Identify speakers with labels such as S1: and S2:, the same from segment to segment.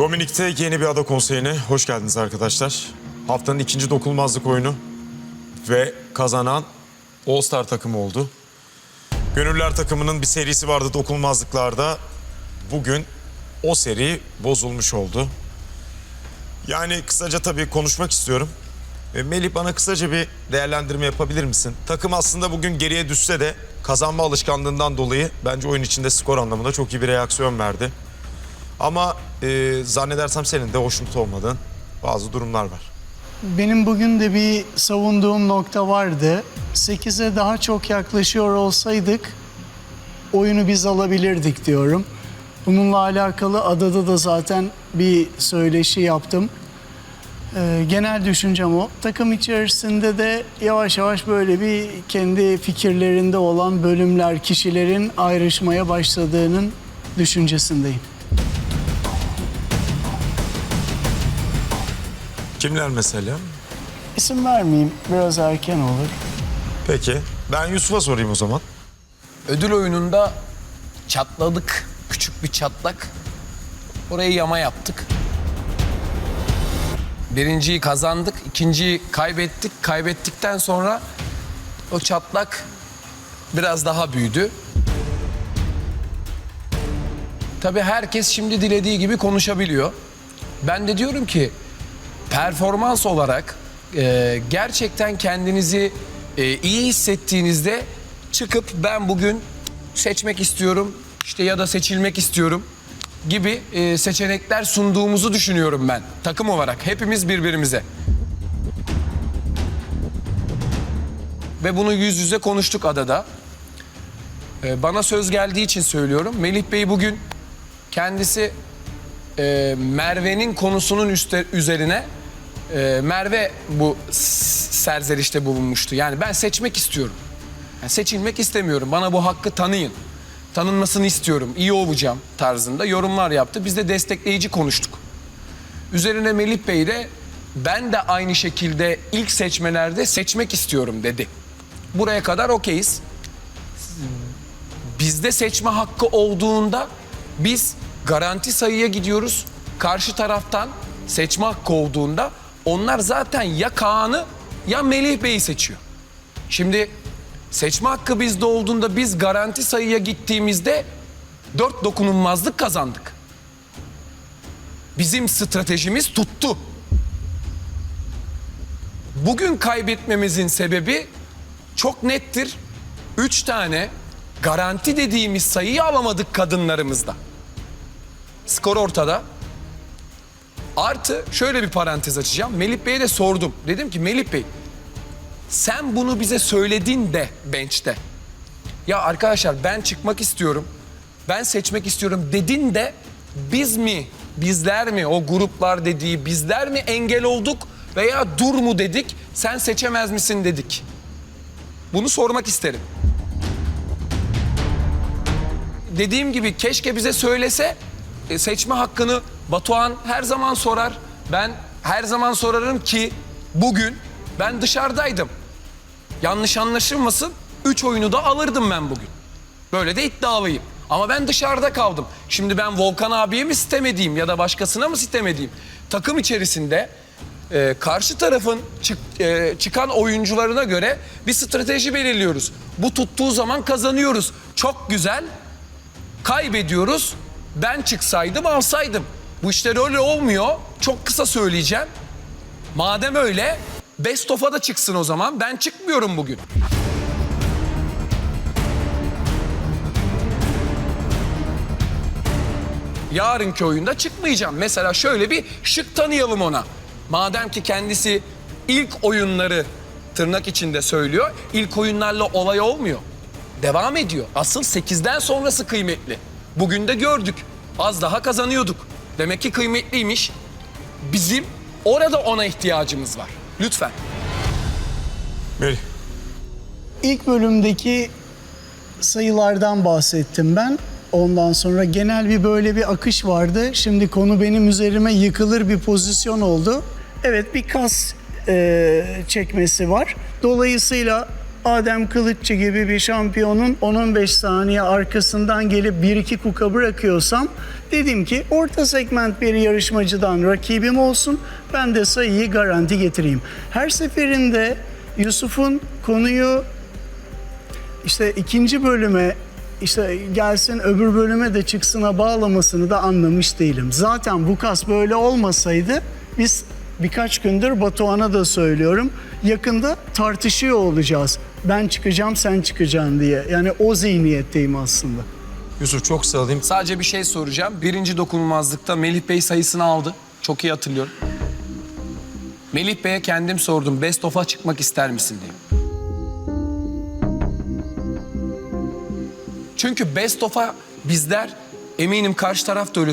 S1: Dominik'te yeni bir ada konseyine hoş geldiniz arkadaşlar. Haftanın ikinci dokunulmazlık oyunu ve kazanan All Star takımı oldu. Gönüller takımının bir serisi vardı dokunulmazlıklarda. Bugün o seri bozulmuş oldu. Yani kısaca tabii konuşmak istiyorum. E, Melih bana kısaca bir değerlendirme yapabilir misin? Takım aslında bugün geriye düşse de kazanma alışkanlığından dolayı bence oyun içinde skor anlamında çok iyi bir reaksiyon verdi. Ama e, zannedersem senin de hoşnut olmadığın bazı durumlar var.
S2: Benim bugün de bir savunduğum nokta vardı. 8'e daha çok yaklaşıyor olsaydık oyunu biz alabilirdik diyorum. Bununla alakalı adada da zaten bir söyleşi yaptım. Ee, genel düşüncem o. Takım içerisinde de yavaş yavaş böyle bir kendi fikirlerinde olan bölümler, kişilerin ayrışmaya başladığının düşüncesindeyim.
S1: Kimler mesela?
S2: İsim vermeyeyim, biraz erken olur.
S1: Peki. Ben Yusuf'a sorayım o zaman.
S3: Ödül oyununda çatladık. Küçük bir çatlak. Orayı yama yaptık. Birinciyi kazandık, ikinciyi kaybettik. Kaybettikten sonra o çatlak biraz daha büyüdü. Tabii herkes şimdi dilediği gibi konuşabiliyor. Ben de diyorum ki performans olarak e, gerçekten kendinizi e, iyi hissettiğinizde çıkıp ben bugün seçmek istiyorum işte ya da seçilmek istiyorum gibi e, seçenekler sunduğumuzu düşünüyorum ben takım olarak hepimiz birbirimize. Ve bunu yüz yüze konuştuk adada. E, bana söz geldiği için söylüyorum. Melih Bey bugün kendisi e, Merve'nin konusunun üste, üzerine e, Merve bu serzenişte bulunmuştu. Yani ben seçmek istiyorum. Yani seçilmek istemiyorum. Bana bu hakkı tanıyın. Tanınmasını istiyorum. iyi olacağım tarzında yorumlar yaptı. Biz de destekleyici konuştuk. Üzerine Melih Bey de ben de aynı şekilde ilk seçmelerde seçmek istiyorum dedi. Buraya kadar okeyiz bizde seçme hakkı olduğunda biz garanti sayıya gidiyoruz. Karşı taraftan seçme hakkı olduğunda onlar zaten ya Kaan'ı ya Melih Bey'i seçiyor. Şimdi seçme hakkı bizde olduğunda biz garanti sayıya gittiğimizde dört dokunulmazlık kazandık. Bizim stratejimiz tuttu. Bugün kaybetmemizin sebebi çok nettir. Üç tane garanti dediğimiz sayıyı alamadık kadınlarımızda. Skor ortada. Artı şöyle bir parantez açacağım. Melih Bey'e de sordum. Dedim ki Melih Bey sen bunu bize söyledin de bench'te. Ya arkadaşlar ben çıkmak istiyorum. Ben seçmek istiyorum dedin de biz mi, bizler mi, o gruplar dediği bizler mi engel olduk veya dur mu dedik, sen seçemez misin dedik. Bunu sormak isterim. Dediğim gibi keşke bize söylese e, seçme hakkını Batuhan her zaman sorar. Ben her zaman sorarım ki bugün ben dışarıdaydım. Yanlış anlaşılmasın. Üç oyunu da alırdım ben bugün. Böyle de iddialıyım. Ama ben dışarıda kaldım. Şimdi ben Volkan abiye mi sitem edeyim ya da başkasına mı sitem edeyim? Takım içerisinde e, karşı tarafın çık- e, çıkan oyuncularına göre bir strateji belirliyoruz. Bu tuttuğu zaman kazanıyoruz. Çok güzel. Kaybediyoruz. Ben çıksaydım alsaydım. Bu işler öyle olmuyor. Çok kısa söyleyeceğim. Madem öyle Best of'a da çıksın o zaman. Ben çıkmıyorum bugün. Yarınki oyunda çıkmayacağım. Mesela şöyle bir şık tanıyalım ona. Madem ki kendisi ilk oyunları tırnak içinde söylüyor. ilk oyunlarla olay olmuyor. Devam ediyor. Asıl 8'den sonrası kıymetli. Bugün de gördük. Az daha kazanıyorduk. Demek ki kıymetliymiş. Bizim orada ona ihtiyacımız var. Lütfen.
S1: Melih.
S2: İlk bölümdeki sayılardan bahsettim ben. Ondan sonra genel bir böyle bir akış vardı. Şimdi konu benim üzerime yıkılır bir pozisyon oldu. Evet bir kas e, çekmesi var. Dolayısıyla Adem Kılıççı gibi bir şampiyonun 10-15 saniye arkasından gelip 1-2 kuka bırakıyorsam dedim ki orta segment bir yarışmacıdan rakibim olsun ben de sayıyı garanti getireyim. Her seferinde Yusuf'un konuyu işte ikinci bölüme işte gelsin öbür bölüme de çıksına bağlamasını da anlamış değilim. Zaten bu kas böyle olmasaydı biz birkaç gündür Batuhan'a da söylüyorum. Yakında tartışıyor olacağız. Ben çıkacağım sen çıkacaksın diye. Yani o zihniyetteyim aslında.
S1: Yusuf çok kısa alayım.
S3: Sadece bir şey soracağım. Birinci dokunulmazlıkta Melih Bey sayısını aldı. Çok iyi hatırlıyorum. Melih Bey'e kendim sordum. Best of'a çıkmak ister misin diye. Çünkü Best of'a bizler eminim karşı taraf da öyle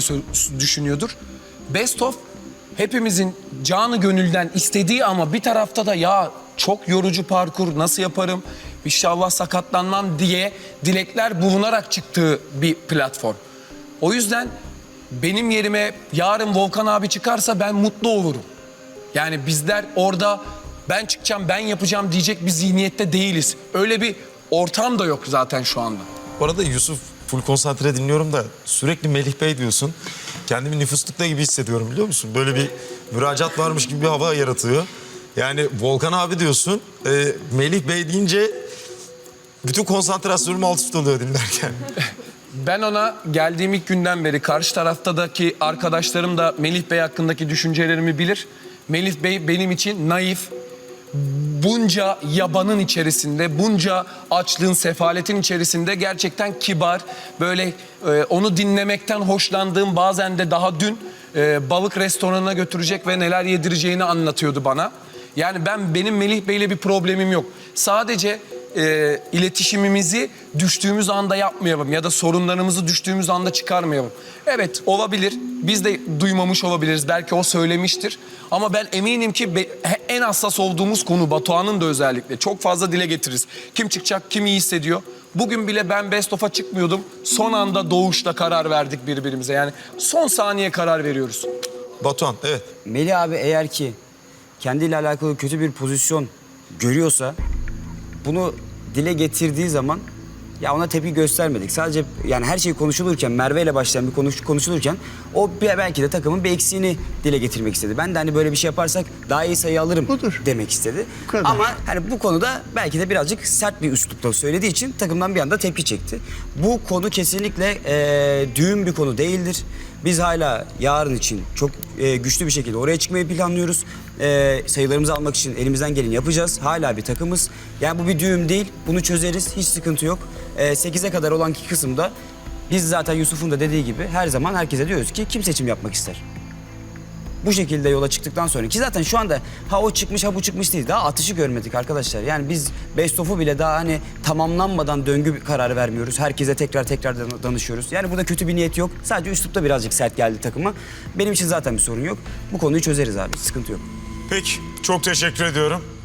S3: düşünüyordur. Best of hepimizin canı gönülden istediği ama bir tarafta da ya çok yorucu parkur nasıl yaparım inşallah sakatlanmam diye dilekler bulunarak çıktığı bir platform. O yüzden benim yerime yarın Volkan abi çıkarsa ben mutlu olurum. Yani bizler orada ben çıkacağım, ben yapacağım diyecek bir zihniyette değiliz. Öyle bir ortam da yok zaten şu anda.
S1: Bu arada Yusuf full konsantre dinliyorum da sürekli Melih Bey diyorsun. Kendimi nüfuslukta gibi hissediyorum biliyor musun? Böyle bir müracaat varmış gibi bir hava yaratıyor. Yani Volkan abi diyorsun. e, Melih Bey deyince bütün konsantrasyonum alt üst oluyor dinlerken.
S3: Ben ona geldiğim ilk günden beri karşı taraftaki arkadaşlarım da Melih Bey hakkındaki düşüncelerimi bilir. Melih Bey benim için naif, bunca yabanın içerisinde, bunca açlığın, sefaletin içerisinde gerçekten kibar, böyle e, onu dinlemekten hoşlandığım bazen de daha dün e, balık restoranına götürecek ve neler yedireceğini anlatıyordu bana. Yani ben benim Melih Bey'le bir problemim yok. Sadece e, iletişimimizi düştüğümüz anda yapmayalım ya da sorunlarımızı düştüğümüz anda çıkarmayalım. Evet olabilir. Biz de duymamış olabiliriz. Belki o söylemiştir. Ama ben eminim ki be- en hassas olduğumuz konu Batuhan'ın da özellikle. Çok fazla dile getiririz. Kim çıkacak, kim iyi hissediyor. Bugün bile ben Best of'a çıkmıyordum. Son anda doğuşta karar verdik birbirimize. Yani son saniye karar veriyoruz.
S1: Batuhan evet.
S4: Melih abi eğer ki kendiyle alakalı kötü bir pozisyon görüyorsa bunu dile getirdiği zaman ya ona tepki göstermedik. Sadece yani her şey konuşulurken Merve ile başlayan bir konuş, konuşulurken o belki de takımın bir eksiğini dile getirmek istedi. Ben de hani böyle bir şey yaparsak daha iyi sayı alırım
S2: Budur.
S4: demek istedi.
S2: Bu kadar.
S4: Ama hani bu konuda belki de birazcık sert bir üslupta söylediği için takımdan bir anda tepki çekti. Bu konu kesinlikle eee düğün bir konu değildir. Biz hala yarın için çok eee, güçlü bir şekilde oraya çıkmayı planlıyoruz. Eee, sayılarımızı almak için elimizden geleni yapacağız. Hala bir takımız. Yani bu bir düğüm değil. Bunu çözeriz. Hiç sıkıntı yok. Eee 8'e kadar olan kısımda biz zaten Yusuf'un da dediği gibi her zaman herkese diyoruz ki kim seçim yapmak ister? bu şekilde yola çıktıktan sonra ki zaten şu anda ha o çıkmış ha bu çıkmış değil. Daha atışı görmedik arkadaşlar. Yani biz best of'u bile daha hani tamamlanmadan döngü kararı vermiyoruz. Herkese tekrar tekrar dan- danışıyoruz. Yani burada kötü bir niyet yok. Sadece üslupta birazcık sert geldi takıma. Benim için zaten bir sorun yok. Bu konuyu çözeriz abi. Sıkıntı yok.
S1: Peki çok teşekkür ediyorum.